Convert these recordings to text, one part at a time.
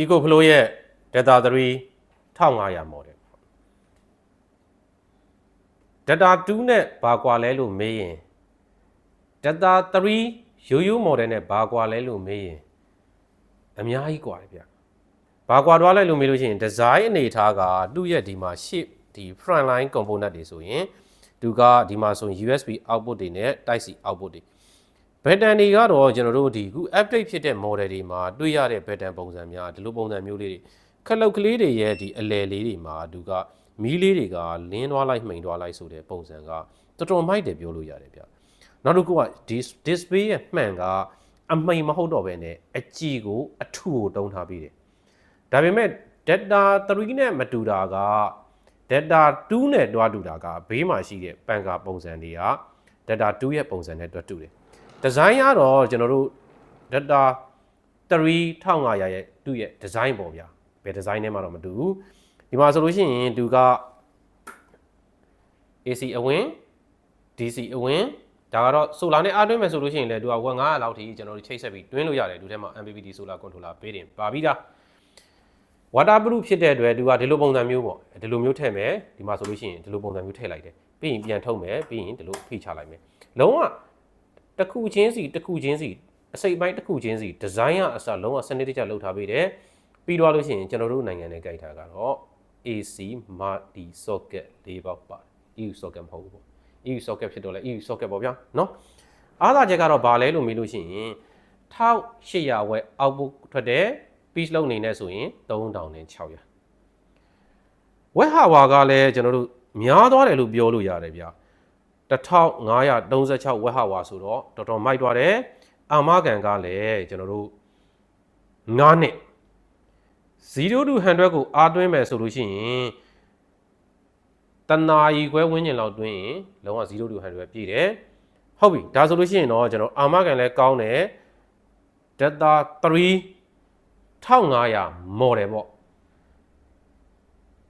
EcoFlow ရဲ့ Data 3 1500 model Data 2နဲ့ဘာကွာလဲလို့မေးရင် Data 3ရိုးရိုး model နဲ့ဘာကွာလဲလို့မေးရင်အများကြီးကွာတယ်ဗျဘာကွာသွားလဲလို့မေးလို့ရှိရင် design အနေထားကသူ့ရဲ့ဒီမှာ shape ဒီ front line component တွေဆိုရင်သူကဒီမှာဆိုရင် USB output တွေနဲ့ Type C output တွေ ဘက်တန်တွေကတော့ကျွန်တော်တို့ဒီခု update ဖြစ်တဲ့ model တွေမှာတွေ့ရတဲ့ဘက်တန်ပုံစံများဒီလိုပုံစံမျိုးလေးတွေခလုတ်ကလေးတွေရဲ့ဒီအလယ်လေးတွေမှာသူကမီးလေးတွေကလင်းသွားလိုက်မှိန်သွားလိုက်ဆိုတဲ့ပုံစံကတော်တော်မိုက်တယ်ပြောလို့ရတယ်ဗျနောက်တစ်ခုကဒီ display ရဲ့မှန်ကအမိန်မဟုတ်တော့ဘဲနဲ့အကြည့်ကိုအထူကိုတုံးထားပြီးတယ်ဒါပေမဲ့ data 3နဲ့မတူတာက data 2နဲ့တွားတူတာကဘေးမှာရှိတဲ့ပန်ကာပုံစံတွေက data 2ရဲ့ပုံစံနဲ့တွဲတူတယ် ဒီဇိုင်းကတော့ကျွန်တော်တို့ data 3500ရဲ့သူ့ရဲ့ဒီဇိုင်းပေါ့ဗျာဘယ်ဒီဇိုင်းနဲ့မှတော့မတူဘူးဒီမှာဆိုလို့ရှိရင်သူက AC အဝင် DC အဝင်ဒါကတော့ solar နဲ့အားသွင်းမယ်ဆိုလို့ရှိရင်လည်းသူကဝက်900လောက်ထိကျွန်တော်တို့ချိတ်ဆက်ပြီးတွင်းလို့ရတယ်ဒီထဲမှာ MPPT solar controller ပေးတယ်ပါပြီးသား waterproof ဖြစ်တဲ့အတွက်သူကဒီလိုပုံစံမျိုးပေါ့ဒီလိုမျိုးထည့်မယ်ဒီမှာဆိုလို့ရှိရင်ဒီလိုပုံစံမျိုးထည့်လိုက်တယ်ပြီးရင်ပြန်ထုတ်မယ်ပြီးရင်ဒီလိုဖိချလိုက်မယ်လုံးဝ တစ်ခုချင်းစီတစ်ခုချင်းစီအစိပ်ပိုင်းတစ်ခုချင်းစီဒီဇိုင်းကအစလုံးဝစနစ်တကျလုပ်ထားပေးတယ်ပြီးတော့လို့ရှိရင်ကျွန်တော်တို့နိုင်ငံနဲ့ကြိုက်တာကတော့ AC Marti socket ၄ပေါက်ပါတယ် EU socket မဟုတ်ဘူးပေါ့ EU socket ဖြစ်တော့လဲ EU socket ပေါ့ဗျာနော်အားသာချက်ကတော့ဘာလဲလို့မေးလို့ရှိရင်1800ဝက်အောက်ဘုတ်ထွက်တဲ့ piece လုံးနေနဲ့ဆိုရင်3600ဝက်ဟာဝါကလည်းကျွန်တော်တို့များသွားတယ်လို့ပြောလို့ရတယ်ဗျာ 1536ဝက်ဟာဝါဆိုတော့တော်တော်မိုက်သွားတယ်အာမခံကလည်းကျွန်တော်တို့9နှစ်0 to 100ကိုအားသွင်းမယ်ဆိုလို့ရှိရင်တနာရီခွဲဝန်းကျင်လောက်တွင်းရင်လုံးဝ0 to 100ပြည့်တယ်ဟုတ်ပြီဒါဆိုလို့ရှိရင်တော့ကျွန်တော်အာမခံလည်းကောင်းတယ် data 3 1500 model ပေါ့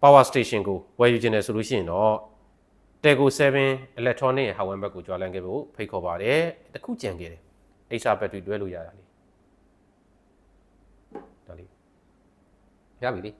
power station ကိုဝယ်ယူခြင်းတယ်ဆိုလို့ရှိရင်တော့ Tego 7 electronic ရဲ့ hardware ဘက်ကိုကြွားလန်းခဲ့ဖို့ဖိတ်ခေါ်ပါတယ်တခုကြံခဲ့တယ် HR battery တွဲလို့ရတာလေဒါလေးရပြီလေ